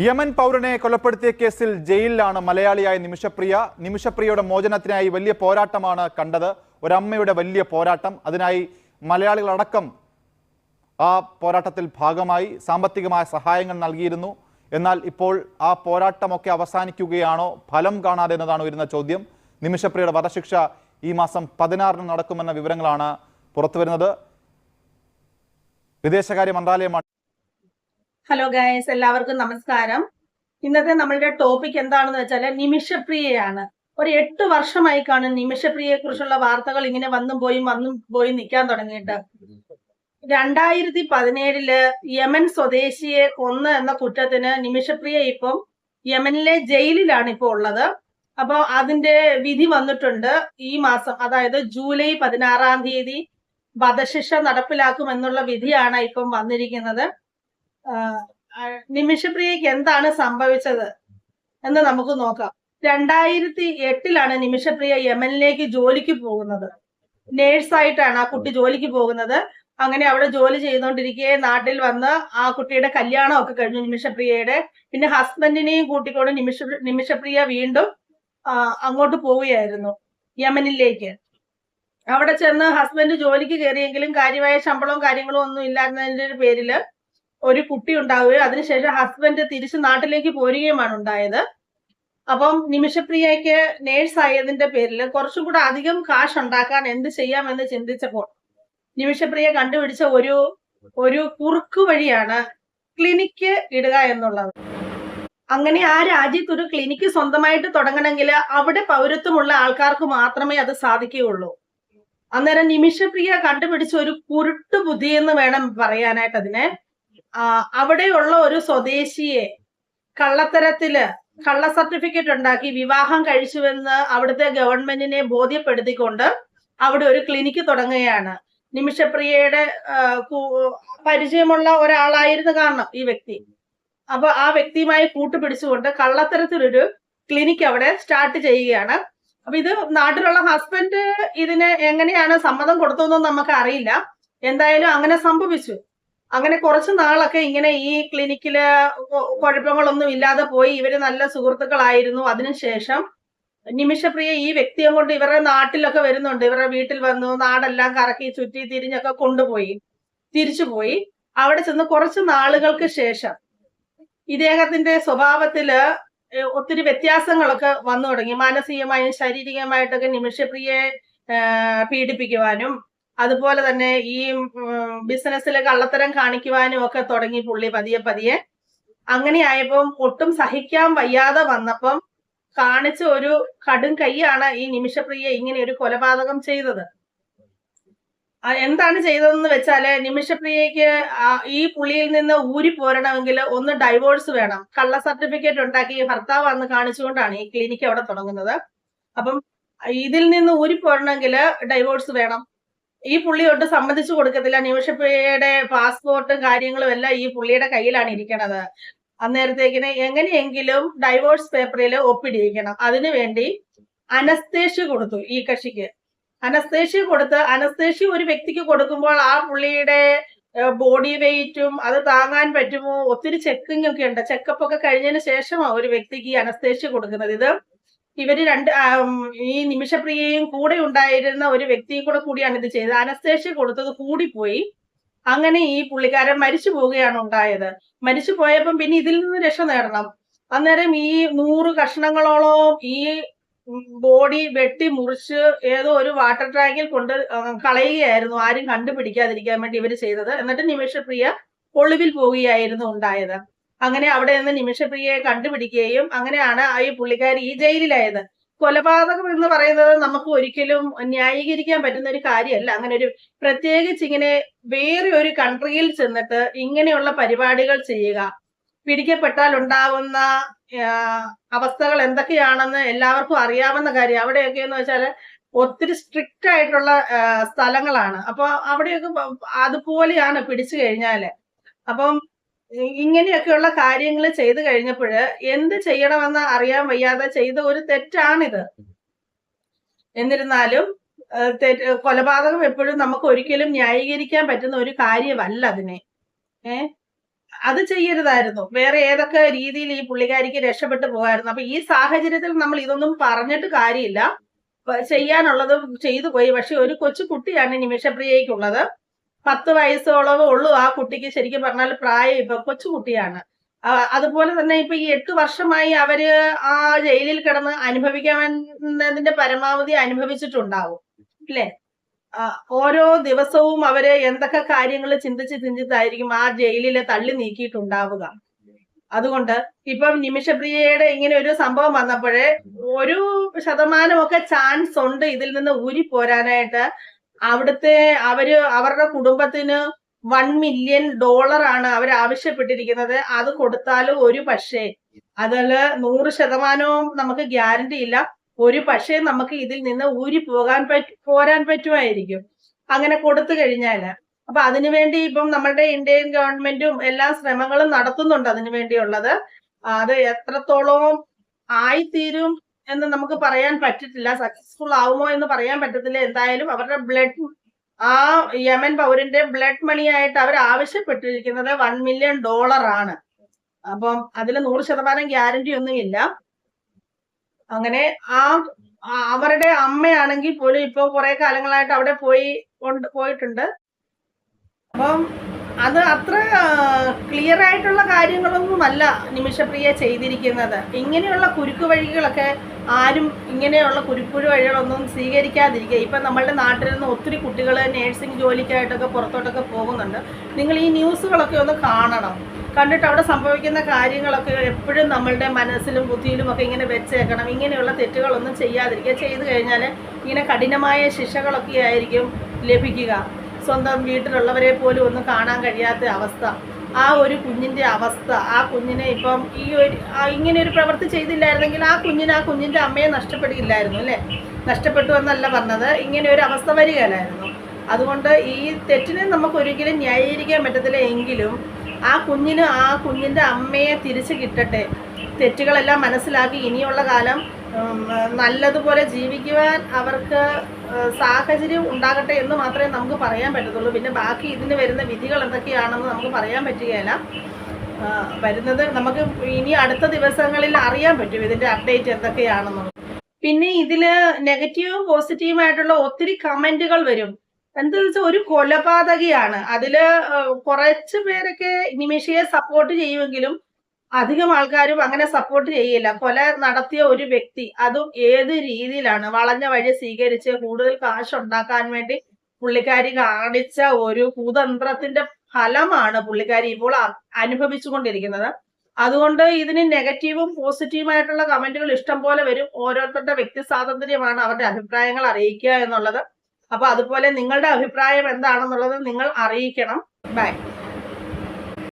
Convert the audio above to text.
Yemen പൗരനെ കൊലപ്പെടുത്തിയ കേസിൽ ജയിലിലാണ് മലയാളിയായ നിമിഷപ്രിയ. നിമിഷപ്രിയയുടെ മോചനത്തിനായി വലിയ പോരാട്ടമാണ് കണ്ടത്. ഒരമ്മയുടെ വലിയ പോരാട്ടം. അതിനായി മലയാളികളടക്കം ആ പോരാട്ടത്തിൽ ഭാഗമായി സാമ്പത്തികമായ സഹായങ്ങൾ നൽകിയിരുന്നു. എന്നാൽ ഇപ്പോൾ ആ പോരാട്ടമൊക്കെ അവസാനിക്കുകയാണോ? ഫലം കാണാതെ എന്നതാണ് വരുന്ന ചോദ്യം. നിമിഷപ്രിയയുടെ വധശിക്ഷ ഈ മാസം പതിനാറിന് നടക്കുമെന്ന വിവരങ്ങളാണ് പുറത്തുവരുന്നത്. വിദേശകാര്യ മന്ത്രാലയമാണ് ഹലോ ഗായസ് എല്ലാവർക്കും നമസ്കാരം. ഇന്നത്തെ നമ്മളുടെ ടോപ്പിക് എന്താണെന്ന് വെച്ചാൽ നിമിഷപ്രിയയാണ്. ഒരു എട്ട് വർഷമായി കാണും നിമിഷപ്രിയയെ കുറിച്ചുള്ള വാർത്തകൾ ഇങ്ങനെ വന്നും പോയും വന്നും പോയി നിൽക്കാൻ തുടങ്ങിയിട്ട്. രണ്ടായിരത്തി പതിനേഴിൽ യമൻ സ്വദേശിയെ കൊന്ന് എന്ന കുറ്റത്തിന് നിമിഷപ്രിയ ഇപ്പം യമനിലെ ജയിലിലാണ് ഇപ്പോൾ ഉള്ളത്. അപ്പോൾ അതിന്റെ വിധി വന്നിട്ടുണ്ട് ഈ മാസം. അതായത് ജൂലൈ പതിനാറാം തീയതി വധശിക്ഷ നടപ്പിലാക്കുമെന്നുള്ള വിധിയാണ് ഇപ്പം വന്നിരിക്കുന്നത്. ആഹ് എന്താണ് സംഭവിച്ചത് എന്ന് നമുക്ക് നോക്കാം. രണ്ടായിരത്തി എട്ടിലാണ് നിമിഷപ്രിയ യമനിലേക്ക് ജോലിക്ക് പോകുന്നത്. നേഴ്സായിട്ടാണ് ആ കുട്ടി ജോലിക്ക് പോകുന്നത്. അങ്ങനെ അവിടെ ജോലി ചെയ്തുകൊണ്ടിരിക്കെ നാട്ടിൽ വന്ന് ആ കുട്ടിയുടെ കല്യാണം ഒക്കെ കഴിഞ്ഞു നിമിഷപ്രിയയുടെ. പിന്നെ ഹസ്ബൻഡിനെയും കൂട്ടിക്കൊണ്ട് നിമിഷ നിമിഷപ്രിയ വീണ്ടും അങ്ങോട്ട് പോവുകയായിരുന്നു യമനിലേക്ക്. അവിടെ ചെന്ന് ഹസ്ബൻഡ് ജോലിക്ക് കയറിയെങ്കിലും കാര്യമായ ശമ്പളവും കാര്യങ്ങളും ഒന്നും ഇല്ലാത്തതിന്റെ പേരിൽ ഒരു കുട്ടി ഉണ്ടാവുകയും അതിനുശേഷം ഹസ്ബൻഡ് തിരിച്ച് നാട്ടിലേക്ക് പോരുകയുമാണ് ഉണ്ടായത്. അപ്പം നിമിഷപ്രിയയ്ക്ക് നേഴ്സ് ആയതിന്റെ പേരിൽ കുറച്ചും കൂടെ അധികം കാശ് ഉണ്ടാക്കാൻ എന്ത് ചെയ്യാമെന്ന് ചിന്തിച്ചപ്പോൾ നിമിഷപ്രിയ കണ്ടുപിടിച്ച ഒരു ഒരു കുറുക്ക് വഴിയാണ് ക്ലിനിക്ക് ഇടുക എന്നുള്ളത്. അങ്ങനെ ആ രാജ്യത്തൊരു ക്ലിനിക്ക് സ്വന്തമായിട്ട് തുടങ്ങണമെങ്കിൽ അവിടെ പൗരത്വമുള്ള ആൾക്കാർക്ക് മാത്രമേ അത് സാധിക്കുകയുള്ളൂ. അന്നേരം നിമിഷപ്രിയ കണ്ടുപിടിച്ച ഒരു കുരുട്ടു ബുദ്ധി എന്ന് വേണം പറയാനായിട്ട് അതിനെ. അവിടെയുള്ള ഒരു സ്വദേശിയെ കള്ളത്തരത്തിൽ കള്ള സർട്ടിഫിക്കറ്റ് ഉണ്ടാക്കി വിവാഹം കഴിച്ചുവെന്ന് അവിടുത്തെ ഗവൺമെന്റിനെ ബോധ്യപ്പെടുത്തിക്കൊണ്ട് അവിടെ ഒരു ക്ലിനിക്ക് തുടങ്ങുകയാണ്. നിമിഷപ്രിയയുടെ പരിചയമുള്ള ഒരാളായിരുന്നു കാരണം ഈ വ്യക്തി. അപ്പൊ ആ വ്യക്തിയുമായി കൂട്ടുപിടിച്ചുകൊണ്ട് കള്ളത്തരത്തിലൊരു ക്ലിനിക്ക് അവിടെ സ്റ്റാർട്ട് ചെയ്യുകയാണ്. അപ്പൊ ഇത് നാട്ടിലുള്ള ഹസ്ബൻഡ് ഇതിന് എങ്ങനെയാണ് സമ്മതം കൊടുത്തതെന്നും നമുക്ക് അറിയില്ല എന്തായാലും അങ്ങനെ സംഭവിച്ചു. അങ്ങനെ കുറച്ച് നാളൊക്കെ ഇങ്ങനെ ഈ ക്ലിനിക്കിൽ കുഴപ്പങ്ങളൊന്നും ഇല്ലാതെ പോയി. ഇവർ നല്ല സുഹൃത്തുക്കളായിരുന്നു. അതിനുശേഷം നിമിഷപ്രിയ ഈ വ്യക്തിയെ കൊണ്ട് ഇവരുടെ നാട്ടിലൊക്കെ വരുന്നുണ്ട്. ഇവരുടെ വീട്ടിൽ വന്നു നാടെല്ലാം കറക്കി ചുറ്റി തിരിഞ്ഞൊക്കെ കൊണ്ടുപോയി തിരിച്ചുപോയി അവിടെ ചെന്ന് കുറച്ച് നാളുകൾക്ക് ശേഷം ഇദ്ദേഹത്തിന്റെ സ്വഭാവത്തിൽ ഒത്തിരി വ്യത്യാസങ്ങളൊക്കെ വന്നു തുടങ്ങി. മാനസികമായും ശാരീരികമായിട്ടൊക്കെ നിമിഷപ്രിയെ പീഡിപ്പിക്കുവാനും അതുപോലെ തന്നെ ഈ ബിസിനസ്സിൽ കള്ളത്തരം കാണിക്കുവാനും ഒക്കെ തുടങ്ങി പുള്ളി പതിയെ പതിയെ. അങ്ങനെയായപ്പം ഒട്ടും സഹിക്കാൻ വയ്യാതെ വന്നപ്പം കാണിച്ച ഒരു കടും കൈയാണ് ഈ നിമിഷപ്രിയ ഇങ്ങനെ ഒരു കൊലപാതകം ചെയ്തത്. എന്താണ് ചെയ്തതെന്ന് വെച്ചാൽ നിമിഷപ്രിയക്ക് ഈ പുള്ളിയിൽ നിന്ന് ഊരി പോരണമെങ്കിൽ ഒന്ന് ഡൈവോഴ്സ് വേണം. കള്ള സർട്ടിഫിക്കറ്റ് ഉണ്ടാക്കി ഭർത്താവ് അന്ന് കാണിച്ചുകൊണ്ടാണ് ഈ ക്ലിനിക്ക് അവിടെ തുടങ്ങുന്നത്. അപ്പം ഇതിൽ നിന്ന് ഊരി പോരണമെങ്കിൽ ഡൈവോഴ്സ് വേണം. ഈ പുള്ളി ഒട്ട് സമ്മതിച്ചു കൊടുക്കത്തില്ല. നിമിഷപ്രിയയുടെ പാസ്പോർട്ടും കാര്യങ്ങളും എല്ലാം ഈ പുള്ളിയുടെ കയ്യിലാണ് ഇരിക്കണത്. അന്നേരത്തേക്കിന് എങ്ങനെയെങ്കിലും ഡൈവോഴ്സ് പേപ്പറിൽ ഒപ്പിടിയിക്കണം. അതിനു വേണ്ടി അനസ്തേഷ്യ കൊടുത്തു ഈ കക്ഷിക്ക്. അനസ്തേഷ്യ കൊടുത്ത് അനസ്തേഷ്യ ഒരു വ്യക്തിക്ക് കൊടുക്കുമ്പോൾ ആ പുള്ളിയുടെ ബോഡി വെയിറ്റും അത് താങ്ങാൻ പറ്റുമോ? ഒത്തിരി ചെക്കിംഗ് ഒക്കെ ഉണ്ട്. ചെക്കപ്പ് ഒക്കെ കഴിഞ്ഞതിന് ശേഷമാണ് ഒരു വ്യക്തിക്ക് ഈ അനസ്തേഷ്യ കൊടുക്കുന്നത്. ഇത് ഇവർ രണ്ട് ഈ നിമിഷപ്രിയയും കൂടെ ഉണ്ടായിരുന്ന ഒരു വ്യക്തിയും കൂടെ കൂടിയാണ് ഇത് ചെയ്തത്. അനസ്തേഷ്യ കൊടുത്തത് കൂടിപ്പോയി. അങ്ങനെ ഈ പുള്ളിക്കാരൻ മരിച്ചു പോവുകയാണ് ഉണ്ടായത്. മരിച്ചു പോയപ്പം പിന്നെ ഇതിൽ നിന്ന് രക്ഷ നേടണം. അന്നേരം ഈ നൂറ് കഷ്ണങ്ങളോളം ഈ ബോഡി വെട്ടി മുറിച്ച് ഏതോ ഒരു വാട്ടർ ടാങ്കിൽ കൊണ്ട് കളയുകയായിരുന്നു. ആരും കണ്ടുപിടിക്കാതിരിക്കാൻ വേണ്ടി ഇവർ ചെയ്തത്. എന്നിട്ട് നിമിഷപ്രിയ ഒളിവിൽ പോവുകയായിരുന്നു ഉണ്ടായത്. അങ്ങനെ അവിടെ നിന്ന് നിമിഷപ്രിയയെ കണ്ടുപിടിക്കുകയും അങ്ങനെയാണ് ആ ഈ പുള്ളിക്കാരി ഈ ജയിലിലായത്. കൊലപാതകം എന്ന് പറയുന്നത് നമുക്ക് ഒരിക്കലും ന്യായീകരിക്കാൻ പറ്റുന്ന ഒരു കാര്യമല്ല. അങ്ങനെ ഒരു പ്രത്യേകിച്ച് ഇങ്ങനെ വേറെ ഒരു കൺട്രിയിൽ ചെന്നിട്ട് ഇങ്ങനെയുള്ള പരിപാടികൾ ചെയ്യുക പിടിക്കപ്പെട്ടാൽ ഉണ്ടാവുന്ന അവസ്ഥകൾ എന്തൊക്കെയാണെന്ന് എല്ലാവർക്കും അറിയാവുന്ന കാര്യം. അവിടെയൊക്കെ എന്ന് വെച്ചാൽ ഒത്തിരി സ്ട്രിക്റ്റ് ആയിട്ടുള്ള സ്ഥലങ്ങളാണ്. അപ്പൊ അവിടെയൊക്കെ അതുപോലെയാണ് പിടിച്ചു കഴിഞ്ഞാൽ. അപ്പം ഇങ്ങനെയൊക്കെയുള്ള കാര്യങ്ങൾ ചെയ്തു കഴിഞ്ഞപ്പോൾ എന്ത് ചെയ്യണമെന്ന് അറിയാൻ വയ്യാതെ ചെയ്ത ഒരു തെറ്റാണിത്. എന്നിരുന്നാലും കൊലപാതകം എപ്പോഴും നമുക്ക് ഒരിക്കലും ന്യായീകരിക്കാൻ പറ്റുന്ന ഒരു കാര്യമല്ല അതിനെ. ഏ? അത് ചെയ്യരുതായിരുന്നു. വേറെ ഏതൊക്കെ രീതിയിൽ ഈ പുള്ളിക്കാരിക്ക് രക്ഷപ്പെട്ടു പോകായിരുന്നു. അപ്പൊ ഈ സാഹചര്യത്തിൽ നമ്മൾ ഇതൊന്നും പറഞ്ഞിട്ട് കാര്യമില്ല. ചെയ്യാനുള്ളത് ചെയ്തു പോയി. പക്ഷെ ഒരു കൊച്ചു കുട്ടിയാണ് നിമിഷപ്രിയയ്ക്കുള്ളത്. പത്ത് വയസ്സോളവേ ഉള്ളൂ ആ കുട്ടിക്ക് ശരിക്കും പറഞ്ഞാൽ പ്രായം ഇപ്പൊ കൊച്ചുകുട്ടിയാണ്. അതുപോലെ തന്നെ ഇപ്പൊ ഈ എട്ട് വർഷമായി അവർ ആ ജയിലിൽ കിടന്ന് അനുഭവിക്കാവുന്നതിന്റെ പരമാവധി അനുഭവിച്ചിട്ടുണ്ടാവും. അല്ലേ? ഓരോ ദിവസവും അവർ എന്തൊക്കെ കാര്യങ്ങൾ ചിന്തിച്ച് ചിന്തിച്ചായിരിക്കും ആ ജയിലിലെ തള്ളി നീക്കിയിട്ടുണ്ടാവുക. അതുകൊണ്ട് ഇപ്പം നിമിഷപ്രിയയുടെ ഇങ്ങനെ ഒരു സംഭവം വന്നപ്പോഴേ ഒരു ശതമാനമൊക്കെ ചാൻസ് ഉണ്ട് ഇതിൽ നിന്ന് ഊരി പോരാനായിട്ട് അവിടുത്തെ അവർ അവരുടെ കുടുംബത്തിന് വൺ മില്യൺ ഡോളർ ആണ് അവർ ആവശ്യപ്പെട്ടിരിക്കുന്നത്. അത് കൊടുത്താലും ഒരു പക്ഷേ അതിൽ നൂറ് ശതമാനവും നമുക്ക് ഗ്യാരണ്ടി ഇല്ല. ഒരു പക്ഷേ നമുക്ക് ഇതിൽ നിന്ന് ഊരി പോകാൻ പറ്റ പോരാൻ പറ്റുമായിരിക്കും. അങ്ങനെ കൊടുത്തു കഴിഞ്ഞാൽ. അപ്പൊ അതിനുവേണ്ടി ഇപ്പം നമ്മുടെ ഇന്ത്യൻ ഗവൺമെന്റും എല്ലാ ശ്രമങ്ങളും നടത്തുന്നുണ്ട് അതിനു വേണ്ടിയുള്ളത്. അത് എത്രത്തോളം ആയിത്തീരും എന്ന് നമുക്ക് പറയാൻ പറ്റത്തില്ല സക്സസ്ഫുൾ ആവുമോ എന്ന് പറയാൻ പറ്റത്തില്ല. എന്തായാലും അവരുടെ ബ്ലഡ് ആ യമൻ പൗരന്റെ ബ്ലഡ് മണിയായിട്ട് അവർ ആവശ്യപ്പെട്ടിരിക്കുന്നത് വൺ മില്യൺ ഡോളർ ആണ്. അപ്പം അതിൽ നൂറ് ശതമാനം ഗ്യാരണ്ടി ഒന്നുമില്ല അങ്ങനെ ആ അവരുടെ അമ്മയാണെങ്കിൽ പോലും ഇപ്പൊ കുറെ കാലങ്ങളായിട്ട് അവിടെ പോയി കൊണ്ട് പോയിട്ടുണ്ട്. അപ്പം അത് അത്ര ക്ലിയർ ആയിട്ടുള്ള കാര്യങ്ങളൊന്നുമല്ല നിമിഷപ്രിയ ചെയ്തിരിക്കുന്നത്. ഇങ്ങനെയുള്ള കുരുക്ക് വഴികളൊക്കെ ആരും ഇങ്ങനെയുള്ള കുരുക്കുഴി വഴികളൊന്നും സ്വീകരിക്കാതിരിക്കുക. ഇപ്പം നമ്മളുടെ നാട്ടിൽ നിന്ന് ഒത്തിരി കുട്ടികൾ നേഴ്സിംഗ് ജോലിക്കായിട്ടൊക്കെ പുറത്തോട്ടൊക്കെ പോകുന്നുണ്ട്. നിങ്ങൾ ഈ ന്യൂസുകളൊക്കെ ഒന്ന് കാണണം. കണ്ടിട്ട് അവിടെ സംഭവിക്കുന്ന കാര്യങ്ങളൊക്കെ എപ്പോഴും നമ്മളുടെ മനസ്സിലും ബുദ്ധിയിലും ഒക്കെ ഇങ്ങനെ വെച്ചേക്കണം. ഇങ്ങനെയുള്ള തെറ്റുകളൊന്നും ചെയ്യാതിരിക്കുക. ചെയ്തു കഴിഞ്ഞാൽ ഇങ്ങനെ കഠിനമായ ശിക്ഷകളൊക്കെ ആയിരിക്കും ലഭിക്കുക. സ്വന്തം വീട്ടിലുള്ളവരെ പോലും ഒന്നും കാണാൻ കഴിയാത്ത അവസ്ഥ. ആ ഒരു കുഞ്ഞിന്റെ അവസ്ഥ ആ കുഞ്ഞിനെ ഇപ്പം ഈ ഒരു ഇങ്ങനെ ഒരു പ്രവൃത്തി ചെയ്തില്ലായിരുന്നെങ്കിൽ ആ കുഞ്ഞിന് ആ കുഞ്ഞിന്റെ അമ്മയെ നഷ്ടപ്പെടുകയില്ലായിരുന്നു അല്ലേ? നഷ്ടപ്പെട്ടു എന്നല്ല പറഞ്ഞത്. ഇങ്ങനെ ഒരു അവസ്ഥ വരികയില്ലായിരുന്നു. അതുകൊണ്ട് ഈ തെറ്റിനെ നമുക്ക് ഒരിക്കലും ന്യായീകരിക്കാൻ പറ്റത്തില്ല എങ്കിലും ആ കുഞ്ഞിന് ആ കുഞ്ഞിന്റെ അമ്മയെ തിരിച്ചു കിട്ടട്ടെ. തെറ്റുകളെല്ലാം മനസ്സിലാക്കി ഇനിയുള്ള കാലം നല്ലതുപോലെ ജീവിക്കുവാൻ അവർക്ക് സാഹചര്യം ഉണ്ടാകട്ടെ എന്ന് മാത്രമേ നമുക്ക് പറയാൻ പറ്റത്തുള്ളൂ. പിന്നെ ബാക്കി ഇതിന് വരുന്ന വിധികൾ എന്തൊക്കെയാണെന്ന് നമുക്ക് പറയാൻ പറ്റുകയില്ല. വരുന്നത് നമുക്ക് ഇനി അടുത്ത ദിവസങ്ങളിൽ അറിയാൻ പറ്റും ഇതിന്റെ അപ്ഡേറ്റ് എന്തൊക്കെയാണെന്ന്. പിന്നെ ഇതിൽ നെഗറ്റീവും പോസിറ്റീവുമായിട്ടുള്ള ഒത്തിരി കമന്റുകൾ വരും. എന്താ വെച്ചാൽ ഒരു കൊലപാതകയാണ്. അതിൽ കുറച്ച് പേരൊക്കെ നിമിഷയെ സപ്പോർട്ട് ചെയ്യുമെങ്കിലും അധികം ആൾക്കാരും അങ്ങനെ സപ്പോർട്ട് ചെയ്യില്ല. കൊല നടത്തിയ ഒരു വ്യക്തി അതും ഏത് രീതിയിലാണ്? വളഞ്ഞ വഴി സ്വീകരിച്ച് കൂടുതൽ കാശ് ഉണ്ടാക്കാൻ വേണ്ടി പുള്ളിക്കാരി കാണിച്ച ഒരു കുതന്ത്രത്തിന്റെ ഫലമാണ് പുള്ളിക്കാരി ഇപ്പോൾ അനുഭവിച്ചുകൊണ്ടിരിക്കുന്നത്. അതുകൊണ്ട് ഇതിന് നെഗറ്റീവും പോസിറ്റീവുമായിട്ടുള്ള കമന്റുകൾ ഇഷ്ടം പോലെ വരും. ഓരോരുത്തരുടെ വ്യക്തി സ്വാതന്ത്ര്യമാണ് അവരുടെ അഭിപ്രായങ്ങൾ അറിയിക്കുക എന്നുള്ളത്. അപ്പൊ അതുപോലെ നിങ്ങളുടെ അഭിപ്രായം എന്താണെന്നുള്ളത് നിങ്ങൾ അറിയിക്കണം. ബൈ